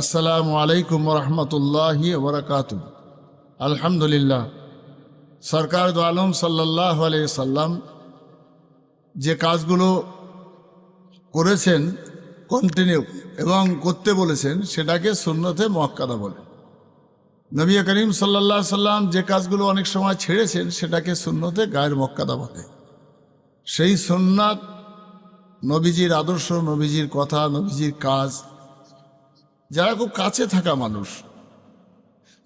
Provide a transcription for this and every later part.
আসসালামু আলাইকুম রহমতুল্লাহ বরকাত আলহামদুলিল্লাহ, সরকার দু আলম সাল্লাহ সাল্লাম যে কাজগুলো করেছেন কন্টিনিউ এবং করতে বলেছেন, সেটাকে সুন্নতে মক্কাদা বলে। নবী করিম সাল্লাহ সাল্লাম যে কাজগুলো অনেক সময় ছেড়েছেন, সেটাকে সুন্নতে গায়ের মক্কাদা বলে। সেই সুন্নাত নবীজির আদর্শ, নবীজির কথা, নবীজির কাজ যারা খুব কাছে থাকা মানুষ,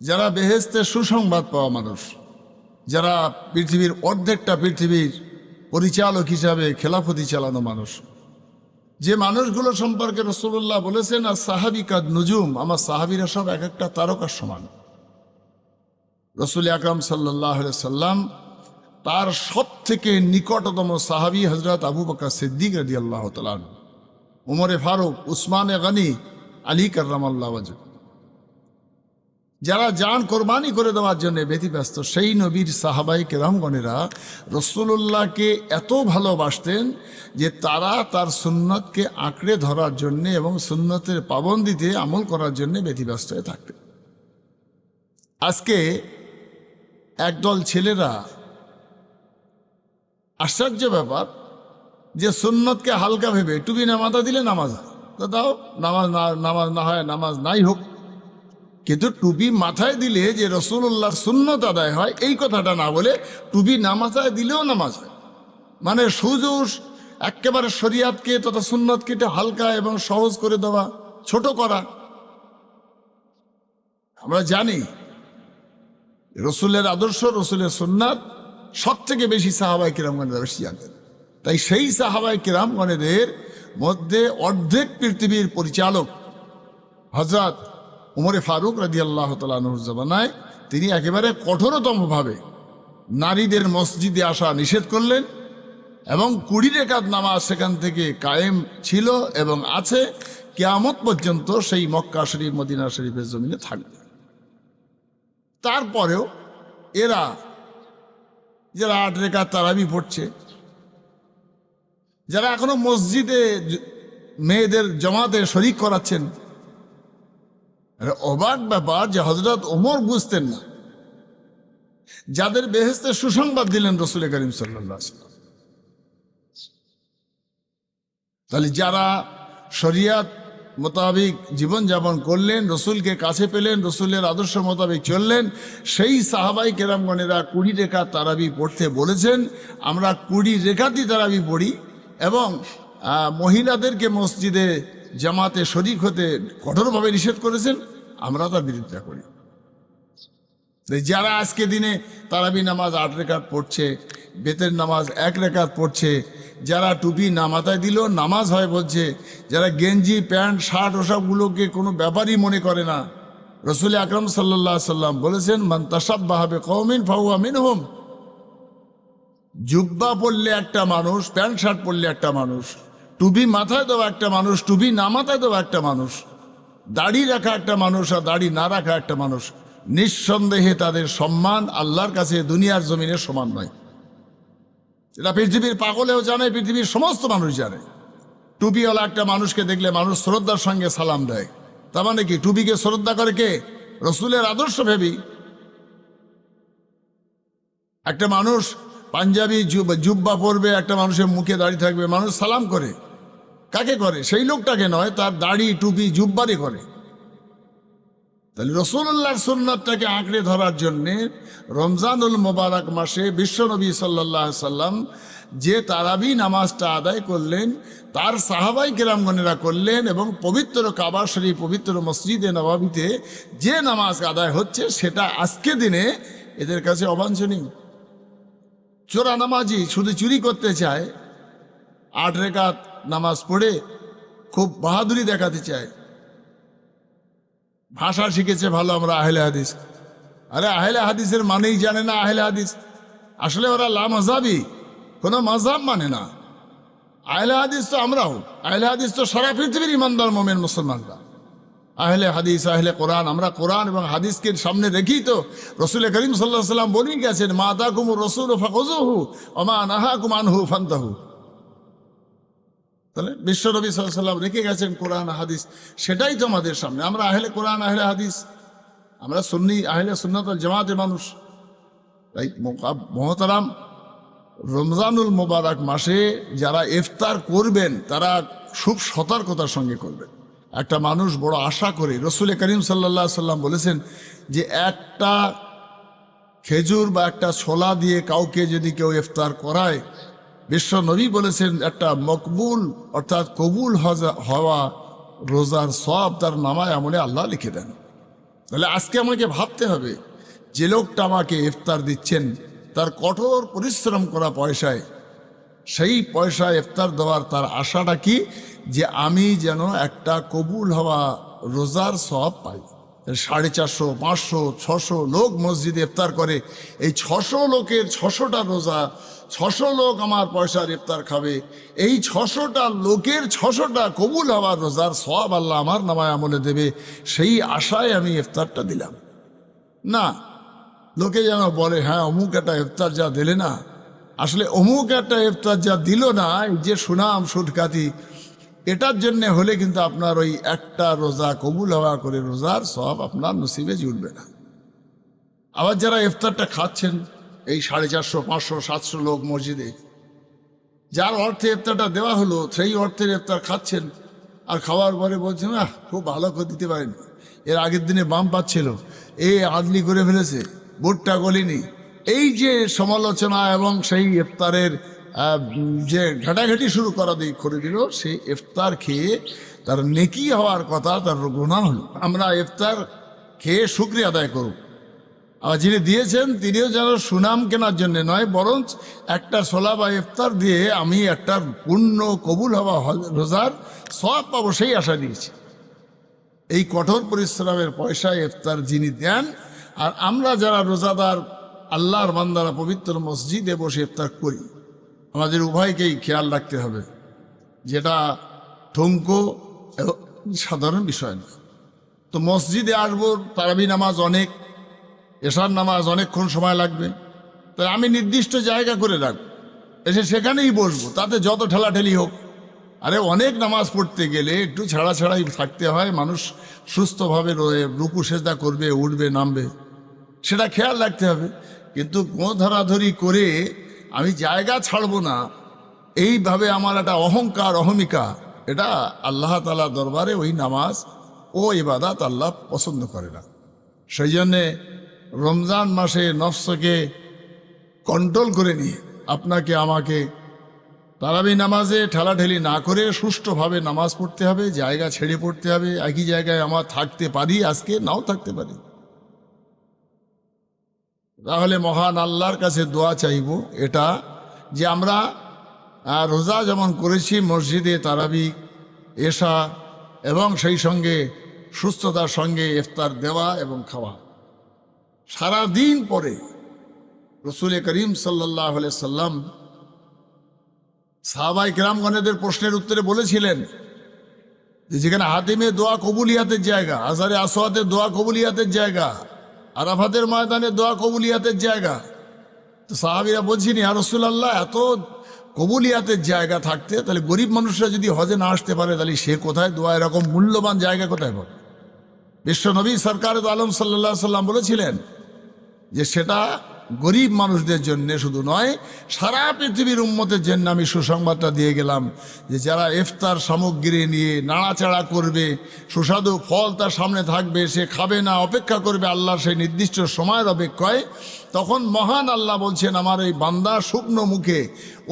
যারা বেহেস্তে সুসংবাদ পাওয়া মানুষ, যারা পৃথিবীর অর্ধেকটা পৃথিবীর পরিচালক হিসাবে খেলাফতি চালানো মানুষ। যে মানুষগুলো সম্পর্কে রসুল্লাহ বলেছেন, আর সাহাবিকাদ নজুম আমার সাহাবিরা সব এক একটা তারকার সমান। রসুল আকরাম সাল্লাহ সাল্লাম তার সব থেকে নিকটতম সাহাবি হজরত আবু বকর সিদ্দিক রদি আল্লাহ তালান উমরে ফারুক, উসমানে গানি আলী কার্রাম আল্লাহ যারা যান কোরবানি করে দেওয়ার জন্য ব্যতিব্যস্ত, সেই নবীর সাহাবাই কেরামগণেরা রসুল্লাহকে এত ভালোবাসতেন যে তারা তার সুন্নতকে আঁকড়ে ধরার জন্যে এবং সুন্নতের পাবন্দিতে আমল করার জন্যে ব্যতিব্যস্ত হয়ে থাকতেন। আজকে একদল ছেলেরা আশ্চর্য ব্যাপার যে সুন্নতকে হালকা ভেবে টুবি না মাথা দিলে নামাজ তো দাও, নামাজ না নামাজ না হয়, নামাজ নাই হোক। কিন্তু টুপি মাথায় দিলে যে রসুল্লাহর সুন্নত আদায় হয়, এই কথাটা না বলে টুপি না মাথায় দিলেও নামাজ হয়। মানে সুজুস, একেবারে শরিয়াতকে তথা সুন্নতকে হালকা এবং সহজ করে দেওয়া, ছোট করা। আমরা জানি, রসুলের আদর্শ, রসুলের সুন্নাত সব থেকে বেশি সাহাবাই কিরামগণেরা বেশি তাই সেই সাহাবাই কিরামগণেদের মধ্যে অর্ধেক পৃথিবীর পরিচালক হজরত উমরে ফারুক রাজি আল্লাহ তালানুর তিনি একেবারে কঠোরতমভাবে নারীদের মসজিদে আসা নিষেধ করলেন এবং কুড়ি রেখাত নামাজ সেখান থেকে কায়েম ছিল এবং আছে। কেয়ামত পর্যন্ত সেই মক্কা শরীফ, মদিনা শরীফের জমিনে থাকবে। তারপরেও এরা, যারা আট রেখা তারাবি পড়ছে যারা এখনও মসজিদে মেয়েদের জমাতে শরিক করাচ্ছেন অবাক ব্যাপার যে হজরত ওমর বুঝতেন না। যাদের বেহেস্তে সুসংবাদ দিলেন রসুল করিম সাল্লাহ তাহলে যারা শরিয়াত মোতাবিক জীবনযাপন করলেন, রসুলকে কাছে পেলেন, রসুলের আদর্শ মোতাবেক চললেন, সেই সাহাবাই কেরামগণেরা কুড়ি রেখা তারাবি পড়তে বলেছেন, আমরা কুড়ি রেখাতি তারাবি পড়ি। এবং মহিলাদেরকে মসজিদে জামাতে শরিক হতে কঠোরভাবে নিষেধ করেছেন আমরা তার বিরোধিতা করি। যারা আজকে দিনে তারাবি নামাজ আট রেখাত পড়ছে, বেতের নামাজ এক রেখাত পড়ছে, যারা টুপি না মাথায় দিল নামাজ হয় বলছে, যারা গেঞ্জি, প্যান্ট, শার্ট ওসবগুলোকে কোনো ব্যাপারই মনে করে না, রসুল আকরম সাল্লা সাল্লাম বলেছেন, মান তাসাব বাহাবে কৌমিন ফাহুয়া মিন হোম জুব্বা পড়লে একটা মানুষ, প্যান্ট শার্ট পরলে একটা মানুষ, টুপি মাথায় দেওয়া একটা মানুষ, টুপি না মাথায় দেওয়া একটা মানুষ, দাড়ি রাখা একটা মানুষ আর দাড়ি না রাখা একটা মানুষ, নিঃসন্দেহে তাদের সম্মান আল্লাহর কাছে দুনিয়ার জমিনের সমান নয়। এটা পৃথিবীর পাগলেও জানে, পৃথিবীর সমস্ত মানুষ জানে। টুপিওয়ালা একটা মানুষকে দেখলে মানুষ শ্রদ্ধার সঙ্গে সালাম দেয়। তার মানে কি? টুপিকে শ্রদ্ধা করে কে? রসুলের আদর্শ ভেবি। একটা মানুষ পাঞ্জাবি জুব্বা পরবে, একটা মানুষের মুখে দাঁড়িয়ে থাকবে, মানুষ সালাম করে। কাকে করে? সেই লোকটাকে নয়, তার দাড়ি, টুপি জুব্বারে করে। তাহলে রসুল্লাহর সুন্নাতটাকে আঁকড়ে ধরার জন্যে রমজানুল মোবারক মাসে বিশ্বনবী সাল্লাহ সাল্লাম যে তারাবি নামাজটা আদায় করলেন, তার সাহাবাই কেরামগণেরা করলেন এবং পবিত্র কাবা শরীফ, পবিত্র মসজিদে নবাবিতে যে নামাজ আদায় হচ্ছে, সেটা আজকে দিনে এদের কাছে অবাঞ্ছনীয়। চোরা নামাজি শুধু চুরি করতে চায়, আট রেখাত নামাজ পড়ে খুব বাহাদুরি দেখাতে চায়। ভাষা শিখেছে ভালো আমরা আহলে হাদিস। আরে আহলে হাদিসের মানেই জানে না আহলে হাদিস। আসলে ওরা লা মজাবি কোনো মজাব মানে না। আহলে হাদিস তো আমরাও, আহলে হাদিস তো সারা পৃথিবীর ইমানদার মোমেন মুসলমানরা। আহলে হাদিস, আহলে কোরআন। আমরা কোরআন এবং হাদিসকে সামনে রেখি তো, রসুল করিম সাল্লাহ সাল্লাম বলেই গেছেন, মা দা কুমুর রসুল ফাকজহু অমা নাহা কুমান হু ফান্তাহু। তাহলে বিশ্বনবী সাল্লাম রেখে গেছেন কোরআন, হাদিস। সেটাই তো আমাদের সামনে। আমরা আহলে কোরআন, আহলে হাদিস। আমরা সুন্নি, আহলে সুন্নত জামাতের মানুষ। তাই মহতারাম, রমজানুল মোবারক মাসে যারা ইফতার করবেন, তারা খুব সতর্কতার সঙ্গে করবেন। একটা মানুষ বড় আশা করে রসুল করিম সাল্লা সাল্লাম বলেছেন যে একটা খেজুর বা একটা ছোলা দিয়ে কাউকে যদি কেউ ইফতার করায়, বিশ্ব নবী বলেছেন একটা মকবুল অর্থাৎ কবুল হওয়া রোজার সব তার নামায় আমলে আল্লাহ লিখে দেন। তাহলে আজকে আমাকে ভাবতে হবে, যে লোকটা আমাকে ইফতার দিচ্ছেন, তার কঠোর পরিশ্রম করা পয়সায় সেই পয়সা ইফতার দেওয়ার তার আশাটা কি? যে আমি যেন একটা কবুল হওয়া রোজার সব পাই। সাড়ে চারশো, পাঁচশো, ছশো লোক মসজিদে ইফতার করে। এই ছশো লোকের ছশোটা রোজা, ছশো লোক আমার পয়সার ইফতার খাবে। এই ছশোটা লোকের ছশোটা কবুল হওয়ার রোজার সব আল্লাহ আমার নামায় আমলে দেবে। সেই আশায় আমি ইফতারটা দিলাম। না, লোকে যেন বলে হ্যাঁ অমুক একটা ইফতার যা দিলে না আসলে অমুক একটা ইফতার যা দিল না যে সুনাম সুটকাতি এটার জন্যে হলে কিন্তু আপনার ওই একটা রোজা কবুল হওয়া করে রোজার সব আপনার নসিবে জুটবে না। আবার যারা ইফতারটা খাচ্ছেন, এই সাড়ে চারশো, পাঁচশো, সাতশো লোক মসজিদে, যার অর্থে ইফতারটা দেওয়া হলো, সেই অর্থের ইফতার খাচ্ছেন, আর খাওয়ার পরে বলছেন না খুব ভালো করে দিতে পারেনি। এর আগের দিনে বাম পাচ্ছিল এ আদলি করে ফেলেছে, বুটটা গলিনি। এই যে সমালোচনা এবং সেই ইফতারের যে ঘাটাঘাটি শুরু করা দিয়ে করে দিল, সেই ইফতার খেয়ে তার নেকি হওয়ার কথা, তার গুণা হলো। আমরা ইফতার খেয়ে শুক্রিয়া আদায় করব। আর যিনি দিয়েছেন, তিনিও যেন সুনাম কেনার জন্য নয়, বরঞ্চ একটা সোলা বা ইফতার দিয়ে আমি একটা পূর্ণ কবুল হওয়া রোজার সব পাবো সেই আশা দিয়েছি এই কঠোর পরিশ্রমের পয়সা ইফতার যিনি দেন, আর আমরা যারা রোজাদার আল্লাহর বান্দারা পবিত্র মসজিদে বসে ইফতার করি। আমাদের উভয়কেই খেয়াল রাখতে হবে। যেটা এবং সাধারণ বিষয় না। তো মসজিদে আসব, তারাবি নামাজ অনেক, এশার নামাজ অনেকক্ষণ সময় লাগবে। তাই আমি নির্দিষ্ট জায়গা করে রাখব। এসে সেখানেই বসবো, তাতে যত ঠেলাঠেলি হোক। আরে অনেক নামাজ পড়তে গেলে একটু ছাড়া ছাড়াই থাকতে হয়। মানুষ সুস্থভাবে রয়ে, রুকু সেজদা করবে, উঠবে, নামবে। সেটা খেয়াল রাখতে হবে। কিন্তু গো ধরাধরি করে আমি জায়গা ছাড়বো না। এইভাবে আমার একটা অহংকার, অহমিকা, এটা আল্লাহ তালা দরবারে ওই নামাজ ও ইবাদাত আল্লাহ পছন্দ করে না। সেই জন্যে রমজান মাসে নফসকে কন্ট্রোল করে নিয়ে আপনাকে আমাকে তারাবি নামাজে ঠেলাঠেলি না করে সুষ্ঠুভাবে নামাজ পড়তে হবে, জায়গা ছেড়ে পড়তে হবে, একই জায়গায় আমার থাকতে পারি, আজকে নাও থাকতে পারি। তাহলে মহান আল্লাহর কাছে দোয়া চাইব। এটা যে আমরা রোজা যেমন করেছি, মসজিদে তারাবি এশা এবং সেই সঙ্গে সুস্থতার সঙ্গে ইফতার দেওয়া এবং খাওয়া। সারা দিন পরে রসুল করিম সাল্লাহ সাল্লাম সাহাবাই গ্রামগণেদের প্রশ্নের উত্তরে বলেছিলেন যেখানে হাতিমে দোয়া কবুলিয়াতের জায়গা আজারে আসোয়াতের দোয়া কবুলিয়াতের জায়গা আরাফাতের ময়দানে দোয়া কবুলিয়াতের জায়গা। তো সাহাবিরা বলছিনি আর রসুলাল্লাহ, এত কবুলিয়াতের জায়গা থাকতে, তাহলে গরিব মানুষরা যদি হজে না আসতে পারে, তাহলে সে কোথায়? দোয়া এরকম মূল্যবান জায়গা কোথায় পাবে বিশ্বনবী সরকার আলম সাল্লাহ সাল্লাম বলেছিলেন যে সেটা গরিব মানুষদের জন্য শুধু নয়, সারা পৃথিবীর উন্মতের জন্য আমি সুসংবাদটা দিয়ে গেলাম যে যারা ইফতার সামগ্রী নিয়ে নাড়াচাড়া করবে, সুস্বাদু ফল তার সামনে থাকবে, সে খাবে না, অপেক্ষা করবে আল্লাহর সেই নির্দিষ্ট সময়ের অপেক্ষায়, তখন মহান আল্লাহ বলছেন, আমার এই বান্দা শুকনো মুখে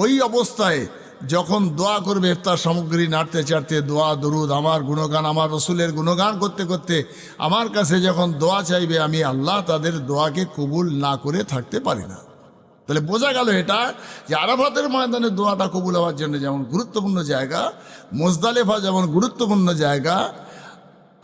ওই অবস্থায় যখন দোয়া করবে ইফতার সামগ্রী নাড়তে চাড়তে, দোয়া, দরুদ, আমার গুণগান, আমার রসুলের গুণগান করতে করতে, আমার কাছে যখন দোয়া চাইবে, আমি আল্লাহ তাদের দোয়াকে কবুল না করে থাকতে পারি না। তাহলে বোঝা গেল এটা, যে আরাফাতের ময়দানে দোয়াটা কবুল হওয়ার জন্য যেমন গুরুত্বপূর্ণ জায়গা, মোজদালেফা যেমন গুরুত্বপূর্ণ জায়গা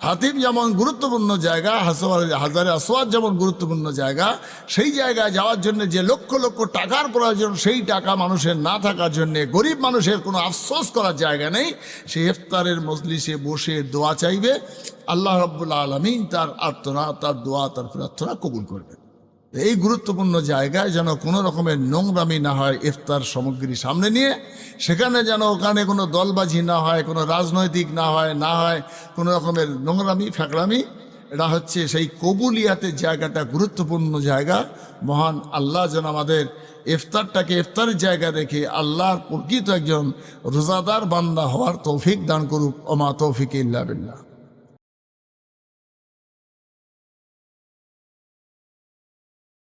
হাতিম যেমন গুরুত্বপূর্ণ জায়গা হাসওয়ার হাজারে আসোয়াদ যেমন গুরুত্বপূর্ণ জায়গা, সেই জায়গায় যাওয়ার জন্য যে লক্ষ লক্ষ টাকার প্রয়োজন, সেই টাকা মানুষের না থাকার জন্যে, গরিব মানুষের কোনো আফসোস করার জায়গা নেই। সে ইফতারের মজলিসে বসে দোয়া চাইবে। আল্লাহ রব্বুল্লা আলমিন তার আর্থনা তার দোয়া, তার প্রার্থনা কবুল করবেন। এই গুরুত্বপূর্ণ জায়গায় যেন কোনো রকমের নোংরামি না হয় ইফতার সামগ্রী সামনে নিয়ে, সেখানে যেন ওখানে কোনো দলবাজি না হয়, কোনো রাজনৈতিক না হয় না হয়, কোনো রকমের নোংরামি, ফ্যাকরামি, এটা হচ্ছে সেই কবুলিয়াতের জায়গাটা, গুরুত্বপূর্ণ জায়গা। মহান আল্লাহ যেন আমাদের ইফতারটাকে ইফতারের জায়গা রেখে আল্লাহর প্রকৃত একজন রোজাদার বান্দা হওয়ার তৌফিক দান করুক। ওমা তৌফিক ইল্লা বিল্লাহ।